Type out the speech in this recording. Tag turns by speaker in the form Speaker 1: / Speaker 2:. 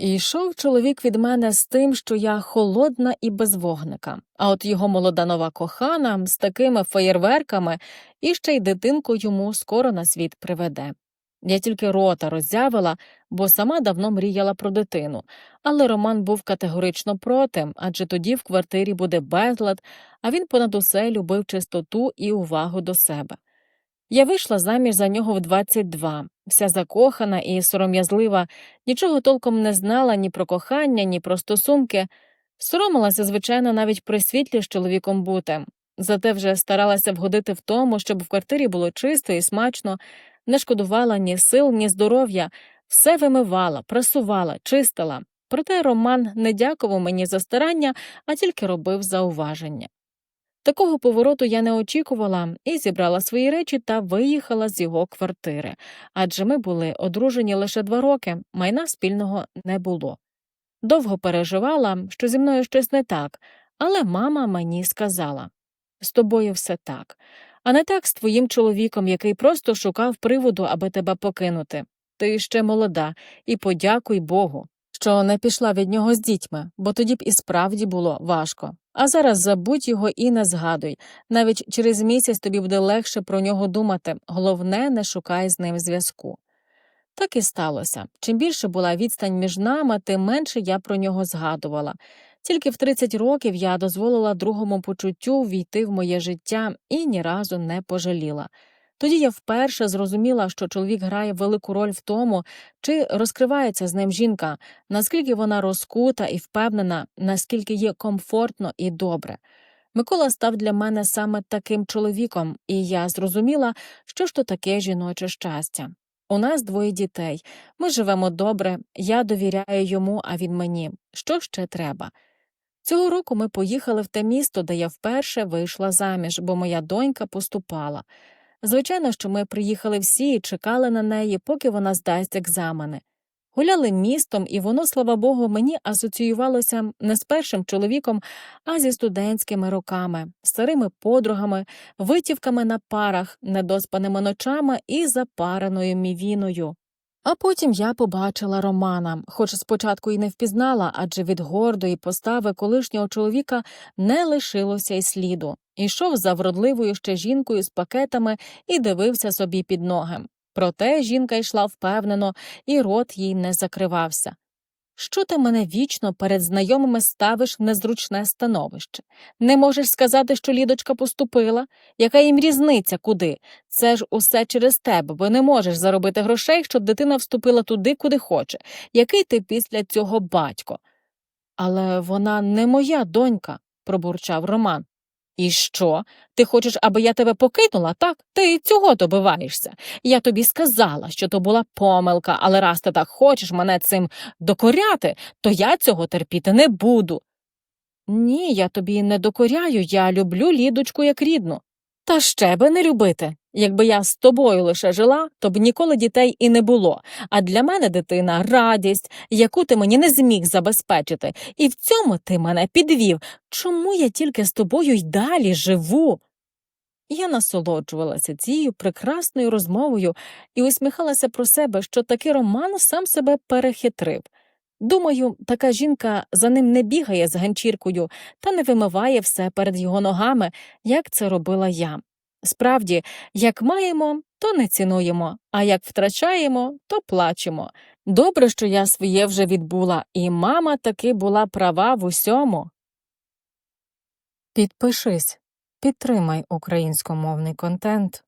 Speaker 1: І йшов чоловік від мене з тим, що я холодна і без вогника, а от його молода нова кохана з такими феєрверками і ще й дитинку йому скоро на світ приведе. Я тільки рота роззявила, бо сама давно мріяла про дитину, але Роман був категорично проти, адже тоді в квартирі буде безлад, а він понад усе любив чистоту і увагу до себе. Я вийшла заміж за нього в 22, вся закохана і сором'язлива, нічого толком не знала ні про кохання, ні про стосунки. Соромилася, звичайно, навіть при світлі з чоловіком бути. Зате вже старалася вгодити в тому, щоб в квартирі було чисто і смачно, не шкодувала ні сил, ні здоров'я, все вимивала, прасувала, чистила. Проте Роман не дякував мені за старання, а тільки робив зауваження. Такого повороту я не очікувала і зібрала свої речі та виїхала з його квартири, адже ми були одружені лише два роки, майна спільного не було. Довго переживала, що зі мною щось не так, але мама мені сказала з тобою все так, а не так з твоїм чоловіком, який просто шукав приводу, аби тебе покинути. Ти ще молода, і подякуй Богу, що не пішла від нього з дітьми, бо тоді б і справді було важко. А зараз забудь його і не згадуй. Навіть через місяць тобі буде легше про нього думати, головне, не шукай з ним зв'язку. Так і сталося. Чим більше була відстань між нами, тим менше я про нього згадувала. Тільки в 30 років я дозволила другому почуттю війти в моє життя і ні разу не пожаліла. Тоді я вперше зрозуміла, що чоловік грає велику роль в тому, чи розкривається з ним жінка, наскільки вона розкута і впевнена, наскільки є комфортно і добре. Микола став для мене саме таким чоловіком, і я зрозуміла, що ж то таке жіноче щастя. У нас двоє дітей. Ми живемо добре, я довіряю йому, а він мені. Що ще треба? Цього року ми поїхали в те місто, де я вперше вийшла заміж, бо моя донька поступала. Звичайно, що ми приїхали всі і чекали на неї, поки вона здасть екзамени. Гуляли містом, і воно, слава Богу, мені асоціювалося не з першим чоловіком, а зі студентськими роками, старими подругами, витівками на парах, недоспаними ночами і запареною мівіною. А потім я побачила Романа, хоч спочатку й не впізнала, адже від гордої постави колишнього чоловіка не лишилося й сліду. Ішов за вродливою ще жінкою з пакетами і дивився собі під ноги. Проте жінка йшла впевнено, і рот їй не закривався. Що ти мене вічно перед знайомими ставиш в незручне становище? Не можеш сказати, що Лідочка поступила? Яка їм різниця куди? Це ж усе через тебе, бо не можеш заробити грошей, щоб дитина вступила туди, куди хоче. Який ти після цього батько? Але вона не моя донька, пробурчав Роман. І що? Ти хочеш, аби я тебе покинула, так? Ти цього добиваєшся. Я тобі сказала, що то була помилка, але раз ти так хочеш мене цим докоряти, то я цього терпіти не буду. Ні, я тобі не докоряю, я люблю Лідочку як рідну. Та ще би не любити. Якби я з тобою лише жила, то б ніколи дітей і не було. А для мене дитина радість, яку ти мені не зміг забезпечити, і в цьому ти мене підвів. Чому я тільки з тобою й далі живу? Я насолоджувалася цією прекрасною розмовою і усміхалася про себе, що таки Роман сам себе перехитрив. Думаю, така жінка за ним не бігає з ганчіркою та не вимиває все перед його ногами, як це робила я. Справді, як маємо, то не цінуємо, а як втрачаємо, то плачемо. Добре, що я своє вже відбула, і мама таки була права в усьому. Підпишись, підтримай українськомовний контент.